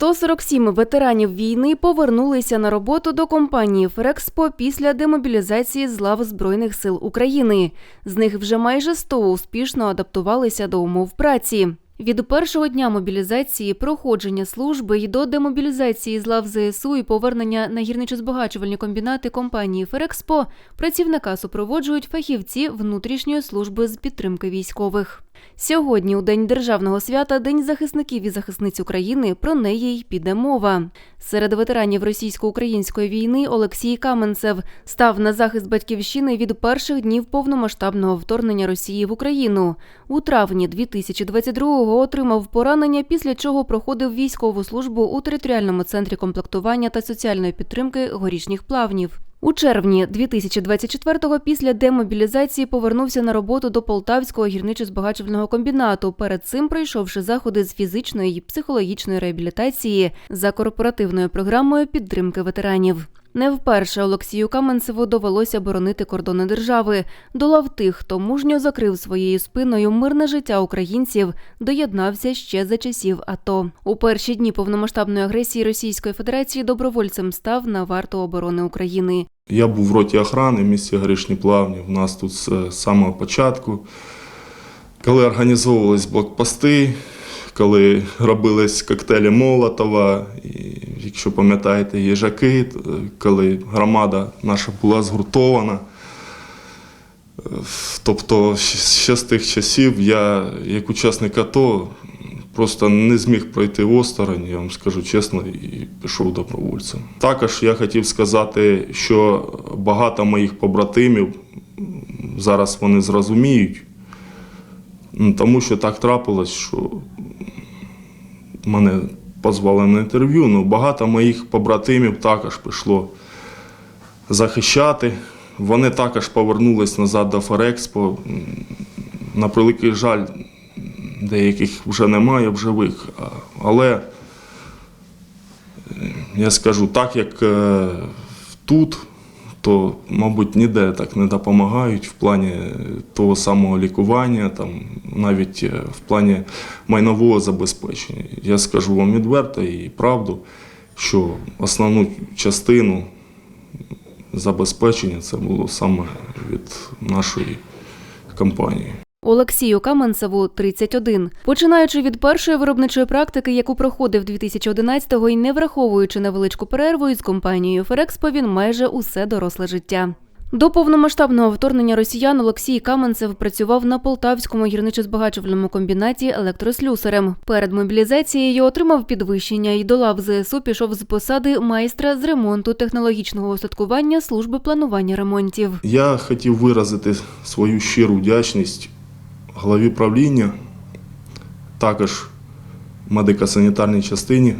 147 ветеранів війни повернулися на роботу до компанії Ферекспо після демобілізації з лав Збройних сил України. З них вже майже 100 успішно адаптувалися до умов праці. Від першого дня мобілізації, проходження служби й до демобілізації з лав ЗСУ і повернення на гірничо-збагачувальні комбінати компанії Ферекспо працівника супроводжують фахівці внутрішньої служби з підтримки військових. Сьогодні, у день державного свята, День захисників і захисниць України, про неї й піде мова. Серед ветеранів російсько-української війни Олексій Каменцев став на захист батьківщини від перших днів повномасштабного вторгнення Росії в Україну. У травні 2022-го отримав поранення, після чого проходив військову службу у територіальному центрі комплектування та соціальної підтримки горішніх плавнів. У червні 2024-го після демобілізації повернувся на роботу до Полтавського гірничо-збагачувального комбінату, перед цим пройшовши заходи з фізичної і психологічної реабілітації за корпоративною програмою підтримки ветеранів. Не вперше Олексію Каменцеву довелося боронити кордони держави. До лав тих, хто мужньо закрив своєю спиною мирне життя українців, доєднався ще за часів АТО. У перші дні повномасштабної агресії Російської Федерації добровольцем став на варту оборони України. Я був в роті охорони в місті Горішні Плавні. У нас тут з самого початку, коли організовувались блокпости, коли робились коктейлі Молотова, і, якщо пам'ятаєте, їжаки, коли громада наша була згуртована. Тобто ще з тих часів я, як учасник АТО, просто не зміг пройти осторонь, я вам скажу чесно, і пішов добровольцем. Також я хотів сказати, що багато моїх побратимів зараз вони зрозуміють, тому що так трапилось, що мене позвали на інтерв'ю. Ну, багато моїх побратимів також пішло захищати. Вони також повернулись назад до Ферекспо. М, На превеликий жаль, деяких вже немає в живих. Але е, я скажу, так як е, тут, то, мабуть, ніде так не допомагають в плані того самого лікування, там, навіть е, в плані майнового забезпечення. Я скажу вам відверто і правду, що основну частину забезпечення це було саме від нашої компанії. Олексію Каменцеву 31. Починаючи від першої виробничої практики, яку проходив 2011-го і не враховуючи невеличку перерву із компанією Ферекспо, він майже усе доросле життя. До повномасштабного вторгнення росіян Олексій Каменцев працював на Полтавському гірничо-збагачувальному комбінаті електрослюсарем. Перед мобілізацією отримав підвищення і до лав ЗСУ пішов з посади майстра з ремонту технологічного устаткування служби планування ремонтів. Я хотів виразити свою щиру вдячність голові правління, також медико-санітарній частині,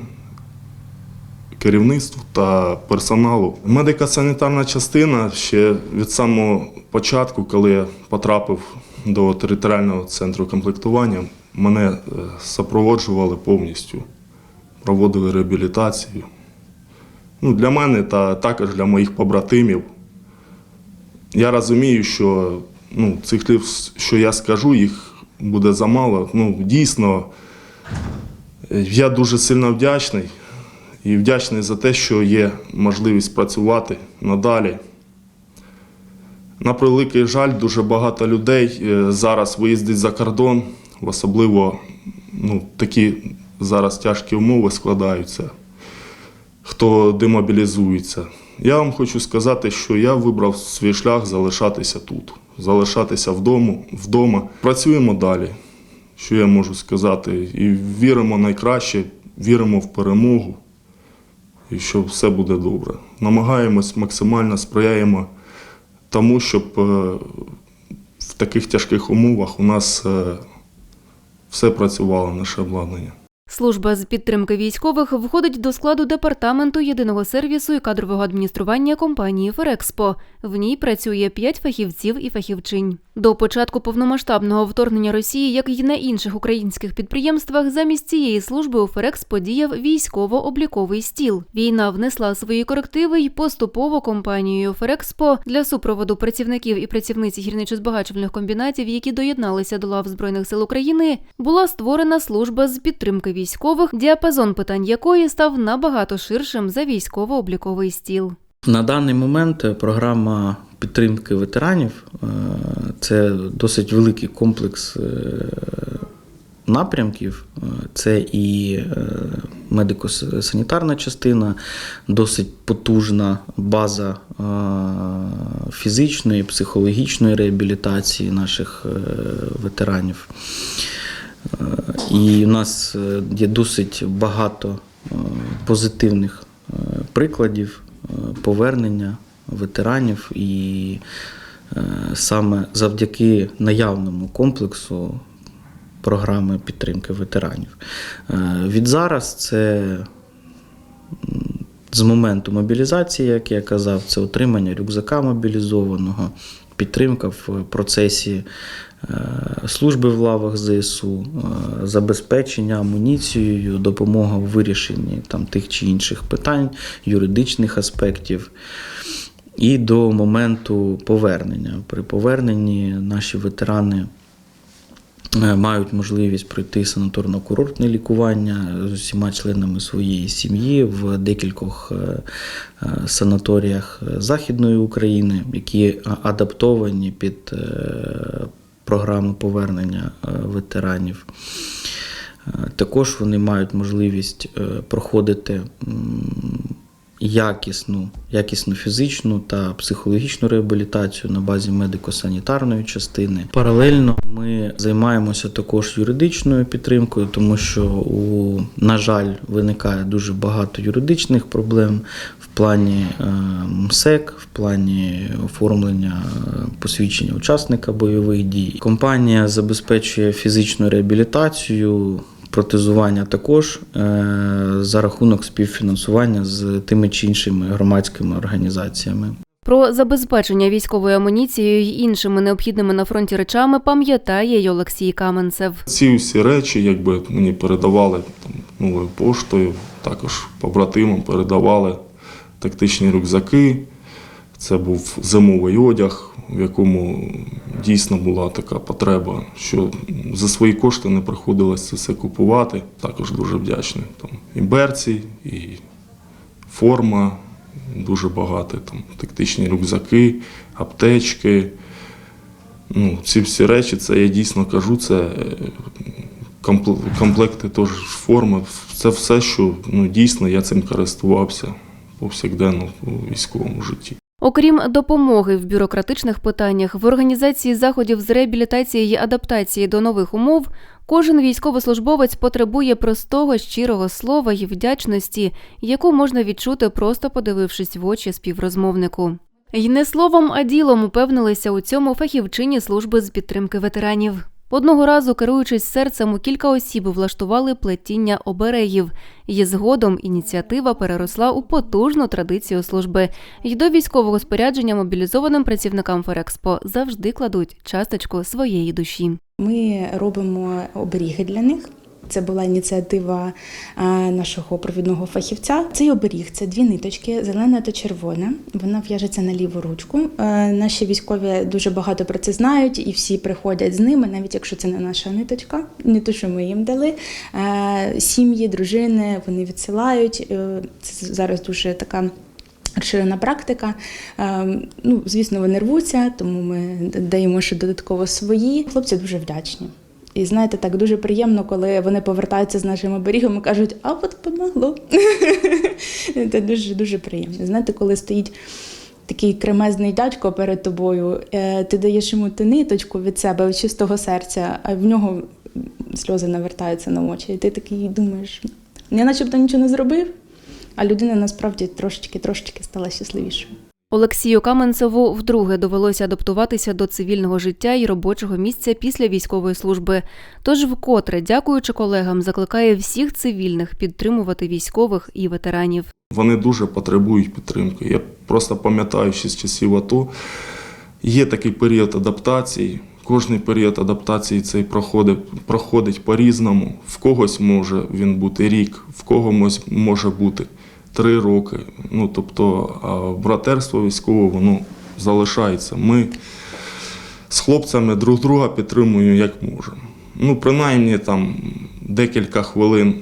керівництву та персоналу. Медико-санітарна частина ще від самого початку, коли я потрапив до територіального центру комплектування, мене е, супроводжували повністю, проводили реабілітацію. Ну, для мене та також для моїх побратимів. Я розумію, що ну, цих слів, що я скажу, їх буде замало. Ну, дійсно, я дуже сильно вдячний і вдячний за те, що є можливість працювати надалі. На превеликий жаль, дуже багато людей е, зараз виїздить за кордон, особливо ну, такі зараз тяжкі умови складаються хто демобілізується. Я вам хочу сказати, що я вибрав свій шлях залишатися тут, залишатися вдома, вдома. Працюємо далі. Що я можу сказати? І віримо найкраще, віримо в перемогу, і що все буде добре. Намагаємось максимально сприяємо тому, щоб е, в таких тяжких умовах у нас е, все працювало, наше обладнання. Служба з підтримки військових входить до складу департаменту єдиного сервісу і кадрового адміністрування компанії Ферекспо. В ній працює п'ять фахівців і фахівчинь. До початку повномасштабного вторгнення Росії, як і на інших українських підприємствах, замість цієї служби у Ферекс подіяв військово-обліковий стіл. Війна внесла свої корективи й поступово компанією Ферекспо для супроводу працівників і працівниць гірничо-збагачувальних комбінатів, які доєдналися до лав Збройних сил України, була створена служба з підтримки військових, діапазон питань якої став набагато ширшим за військово-обліковий стіл. На даний момент е, програма підтримки ветеранів е, це досить великий комплекс е, напрямків. Е, Це і медико-санітарна частина, досить потужна база фізичної, психологічної реабілітації наших ветеранів. І у нас є досить багато позитивних прикладів повернення ветеранів, і е, саме завдяки наявному комплексу програми підтримки ветеранів. Е, Від зараз це з моменту мобілізації, як я казав, це отримання рюкзака мобілізованого, підтримка в процесі е, служби в лавах ЗСУ, забезпечення амуніцією, допомога в вирішенні там, тих чи інших питань, юридичних аспектів. І до моменту повернення. При поверненні наші ветерани е, мають можливість пройти санаторно-курортне лікування з усіма членами своєї сім'ї в декількох е, е, санаторіях Західної України, які адаптовані під програму повернення ветеранів. Також вони мають можливість проходити якісну, якісну фізичну та психологічну реабілітацію на базі медико-санітарної частини. Паралельно ми займаємося також юридичною підтримкою, тому що, у, на жаль, виникає дуже багато юридичних проблем в плані е, МСЕК, в плані оформлення е, посвідчення учасника бойових дій. Компанія забезпечує фізичну реабілітацію. Протезування також е, за рахунок співфінансування з тими чи іншими громадськими організаціями. Про забезпечення військовою амуніцією й іншими необхідними на фронті речами пам'ятає й Олексій Каменцев. Ці всі речі, якби мені передавали там, новою поштою, також побратимам передавали тактичні рюкзаки. Це був зимовий одяг, в якому дійсно була така потреба, що за свої кошти не приходилось це все купувати. Також дуже вдячний. Там і берці, і форма, дуже багато, там тактичні рюкзаки, аптечки. Ну, ці всі речі, це я дійсно кажу, це е, комплекти теж форми. Це все, що ну, дійсно я цим користувався повсякденно у військовому житті. Окрім допомоги в бюрократичних питаннях, в організації заходів з реабілітації й адаптації до нових умов, кожен військовослужбовець потребує простого щирого слова й вдячності, яку можна відчути, просто подивившись в очі співрозмовнику. І не словом, а ділом упевнилися у цьому фахівчині служби з підтримки ветеранів. Одного разу, керуючись серцем, у кілька осіб влаштували плетіння оберегів. І згодом ініціатива переросла у потужну традицію служби. І до військового спорядження мобілізованим працівникам Ферекспо завжди кладуть часточку своєї душі. Ми робимо оберіги для них. Це була ініціатива е, нашого провідного фахівця. Цей оберіг це дві ниточки, зелена та червона. Вона в'яжеться на ліву ручку. Е, Наші військові дуже багато про це знають, і всі приходять з ними, навіть якщо це не наша ниточка, не те, що ми їм дали. Е, Сім'ї, дружини вони відсилають. Це зараз дуже така. Розширена практика. Ну, звісно, вони рвуться, тому ми даємо ще додатково свої. Хлопці дуже вдячні. І знаєте, так дуже приємно, коли вони повертаються з нашим оберігом і кажуть, а от помогло. Це дуже дуже приємно. Знаєте, коли стоїть такий кремезний дядько перед тобою, е, ти даєш йому ту ниточку від себе від чистого серця, а в нього сльози навертаються на очі. І ти такий думаєш, я начебто нічого не зробив, а людина насправді трошечки трошечки стала щасливішою. Олексію Каменцеву вдруге довелося адаптуватися до цивільного життя і робочого місця після військової служби. Тож, вкотре, дякуючи колегам, закликає всіх цивільних підтримувати військових і ветеранів. Вони дуже потребують підтримки. Я просто пам'ятаю ще з часів АТО. Є такий період адаптації, Кожний період адаптації цей проходить, проходить по-різному. В когось може він бути рік, в когось може бути три роки. Ну, тобто, братерство військове воно залишається. Ми з хлопцями друг друга підтримуємо як можемо. Ну, принаймні там декілька хвилин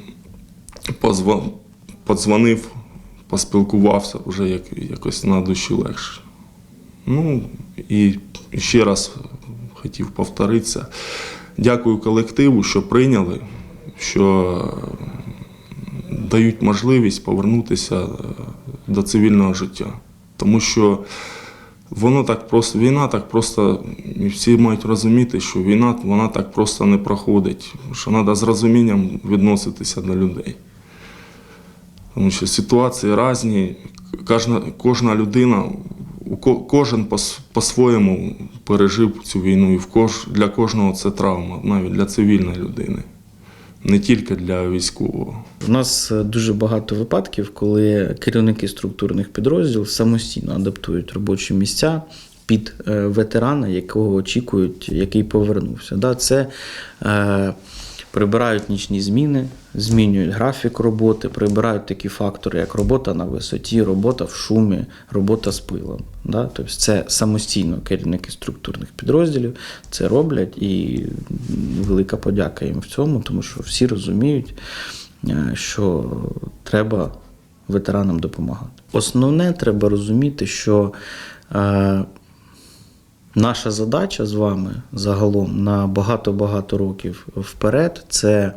подзвонив, поспілкувався, вже як, якось на душі легше. Ну і ще раз хотів повторитися. Дякую колективу, що прийняли, що дають можливість повернутися е, до цивільного життя. Тому що воно так просто, війна так просто, і всі мають розуміти, що війна вона так просто не проходить, що треба з розумінням відноситися до людей. Тому що ситуації різні, кожна, кожна людина, кожен по- по-своєму пережив цю війну, і для кожного це травма, навіть для цивільної людини, не тільки для військового. У нас е, дуже багато випадків, коли керівники структурних підрозділів самостійно адаптують робочі місця під е, ветерана, якого очікують, який повернувся. Це е, прибирають нічні зміни, змінюють графік роботи, прибирають такі фактори, як робота на висоті, робота в шумі, робота з пилом. Да? Тобто це самостійно керівники структурних підрозділів це роблять, і велика подяка їм в цьому, тому що всі розуміють, е, що треба ветеранам допомагати. Основне треба розуміти, що е, наша задача з вами загалом на багато-багато років вперед це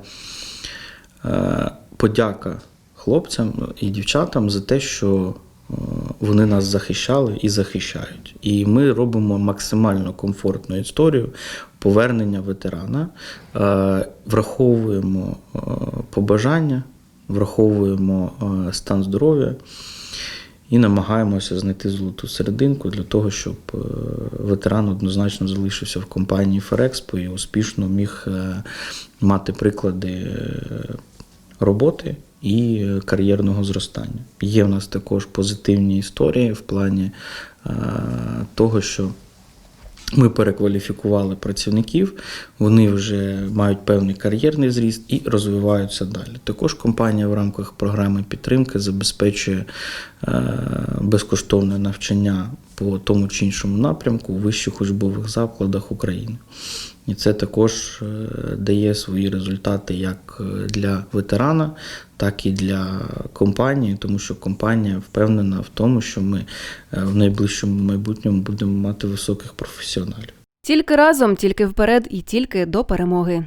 е, подяка хлопцям і дівчатам за те, що е, вони нас захищали і захищають. І ми робимо максимально комфортну історію повернення ветерана, е, враховуємо побажання, враховуємо стан здоров'я і намагаємося знайти золоту серединку для того, щоб е, ветеран однозначно залишився в компанії Ферекспо і успішно міг е, мати приклади е, роботи і кар'єрного зростання. Є в нас також позитивні історії в плані того, що ми перекваліфікували працівників, вони вже мають певний кар'єрний зріст і розвиваються далі. Також компанія в рамках програми підтримки забезпечує е, безкоштовне навчання по тому чи іншому напрямку у вищих учбових закладах України. І це також е, дає свої результати як е, для ветерана, так і для компанії, тому що компанія впевнена в тому, що ми е, в найближчому майбутньому будемо мати високих професіоналів. Тільки разом, тільки вперед і тільки до перемоги.